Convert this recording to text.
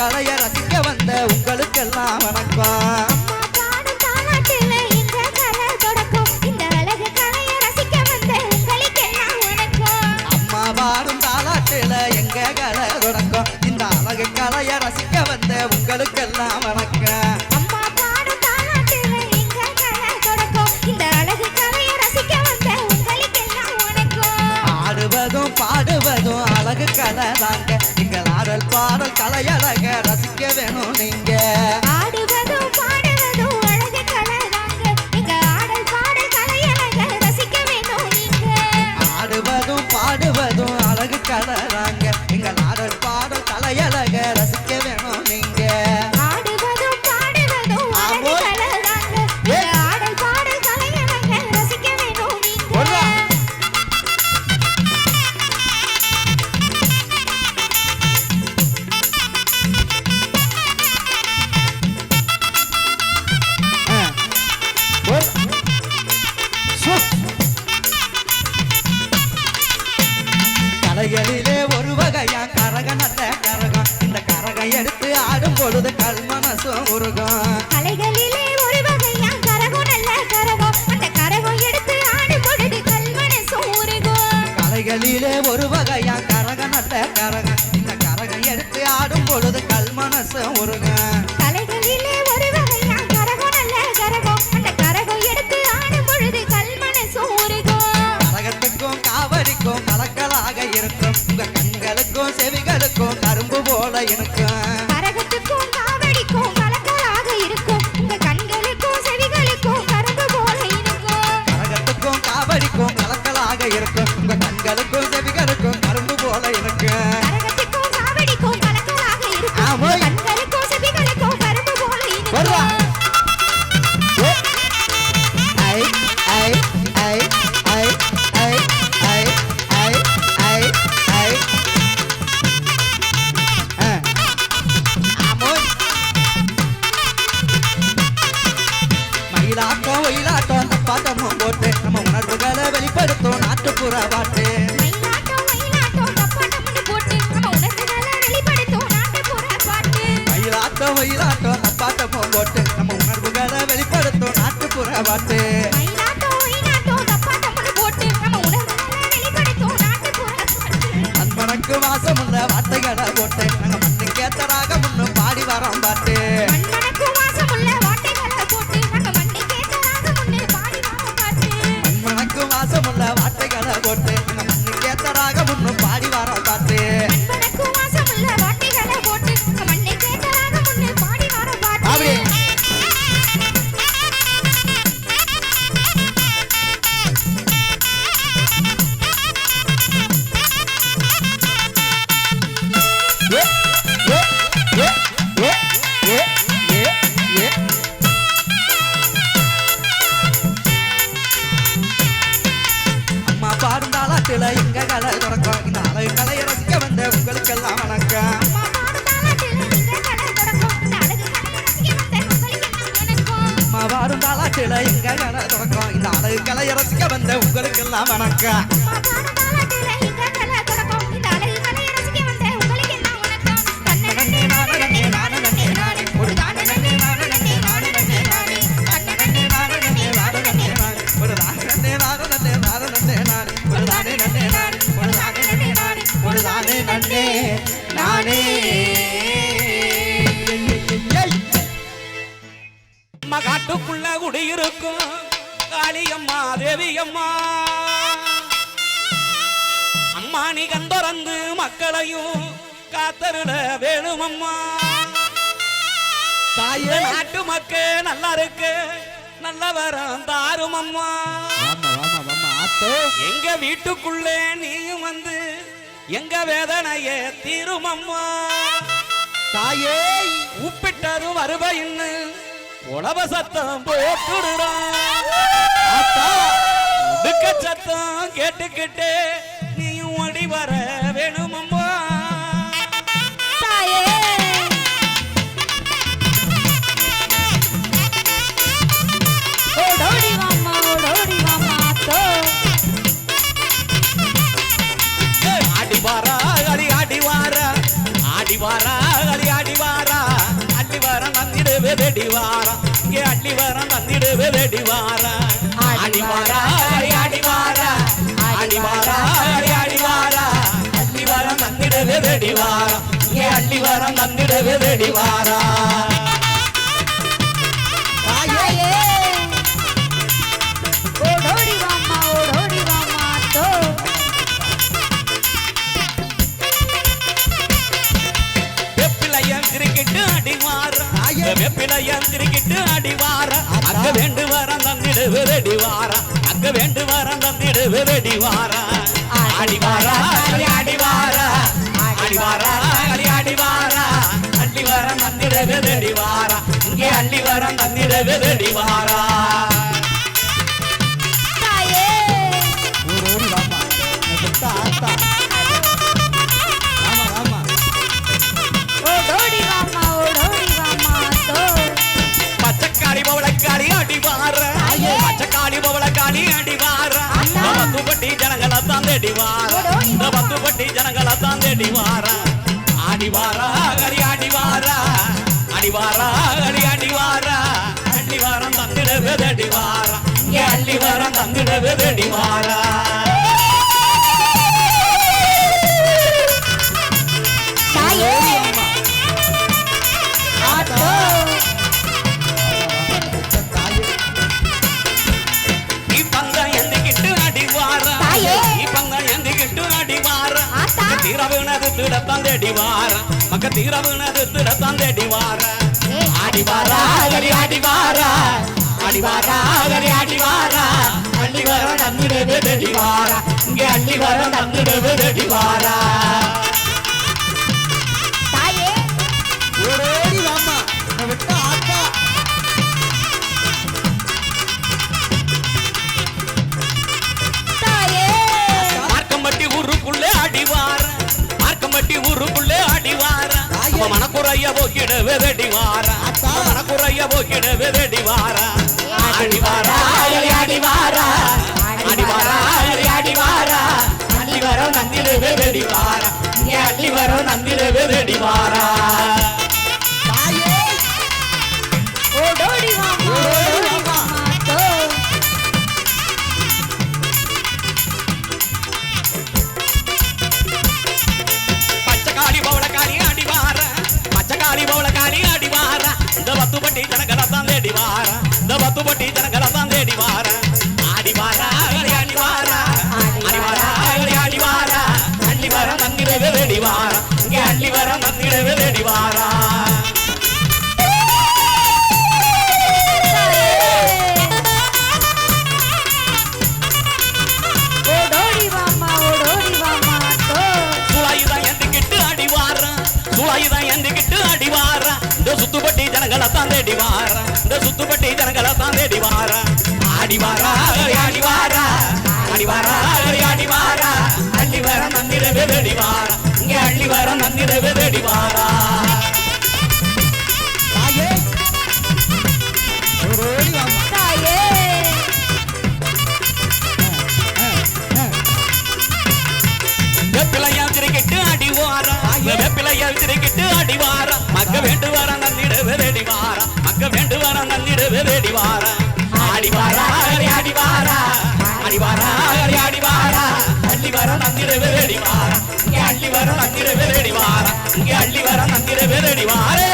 கலைய ரசிக்க வந்த உங்களுக்கெல்லாம் வணக்கம். சாங்க எங்கள் ஆடல் பாடல் கலையழக ரசிக்க வேணும் நீங்க. அந்த கரக இந்த கரகம் எடுத்து ஆடும் பொழுது கல் மனசு ஒருங்க கரகம் நல்ல கரகம். அந்த கரகம் எடுத்து ஆடும் பொழுது கல் கரகத்துக்கும் காவடிக்கும் கலக்கலாக இருக்கும். கண்களுக்கும் செவிகளுக்கும் கரும்பு போல இருக்கும் கரகத்துக்கும் காவடிக்கும் பார்த்து அன்பனுக்கு வாசம் உள்ள வார்த்தைகளை போட்டு நாங்க மட்டும் கேத்தராக முன்னும் பாடி வரோம் பார்த்து அன்பனுக்கு வாசம் உள்ள அம்மாவா இருந்தாலா எங்க கடை தொடக்கம். இந்த அழகு கலை இறச்சிக்க வந்த உங்களுக்கு எல்லாம் வணக்கம். ஓடி இருக்கும். காளியம்மா தேவியம்மா. அம்மா நீ கந்தொறந்து மக்களையும் காத்தருட வேணுமம்மா. தாயே. நாட்டு மக்க நல்லா இருக்கு நல்ல வரம் தாருமம்மா எங்க வீட்டுக்குள்ளே நீயும் வந்து எங்க வேதனைய தீருமம்மா. தாயே. உப்பிட்டாரும் வருவ இன்னும் உழவ சத்தம் போட்டுடுறான் சத்தம் கேட்டுக்கிட்டே நீயும் ஓடி வர வேணுமம்மா ஆடிவாரா ஆடி ஆடிவாரா ஆடிவாரா இங்கே அள்ளி வரம் தந்திடுவே வெடி வாரா அடி வாரா அடி வாரா அடி வாரா அடி அடி வாரா அள்ளி வரம் தந்திடுவே வெடி வாரா இங்கே அள்ளி வரம் தந்திடுவே வெடி வாரா வரம் வெடி வாரா அங்க வேண்டு வரம் தந்திடு வெடி வாரா அடி வாரா அடி அடி வாரா அடி வாரா அடி வாரா அள்ளி வரம் தந்திட வெடி வாரா இங்கே அள்ளி வரம் தந்திட வெடி வாரா பத்துப்பட்டி ஜனங்களை தான் தேடி வார இந்த வா. பத்துப்பட்டி ஜனங்களை தான் தேடி வார. ஆடி வாரா அடி ஆடி வாரா. அடி வாரா அடி ஆடி வாரா. அள்ளி வாரம் தந்திடவே தேடி வாரா. இங்கே அள்ளி வாரம் தந்திடவே தேடி வாரா. தீரவனது திடத்தான் அடிவாரா அடிவாரா அடிவாரா அள்ளி வர நம்பிடவே தேடி இங்கே அள்ளி வர நம்பிடவே தேடி மனக்குறைய போக்கிட வெதடிவார அத்தா. மனக்குறைய போக்கிட வெதடி வாரா. அடி அடிவார அடிவார அடி அடிவார அடிவார வெதடி வாரா. இங்கே அடிவார நந்திர வெதடி வாரா. இந்த பத்துப்பட்டி ஜனங்களை தான் தேடிவார அடிவார அடி அடிவார அடிவார அடி அடிவார அள்ளிவார நந்திரவே தேடிவார இங்கே அள்ளிவார நந்திரவே தேடிவார ஓடோடி வாம்மா ஓடோடி வாம்மா தோ. சுளாயுதம் எந்திக்கிட்டு அடிவார சுளாயுதம் எந்திக்கிட்டு அடிவார இந்த சுத்துப்பட்டி ஜனங்களை தான் தேடிவார இந்த சுத்துப்பட்டி ஜனங்களை தான் தேடிவார அடிவார அடி அடிவார அடிவார அடி அடிவார அள்ளிவார நந்திரவே தேடிவார இங்கே அள்ளி வர நந்திரவே தேடிவார தாயே அடிவாரா அடிவாரா அடிவாரா அடிவாரா அடிவாரா அள்ளி வர நந்திடவே தேடிவார இங்கே அள்ளி வர நந்திடவே தேடிவார இங்கே அள்ளி வர நந்திடவே தேடிவாரே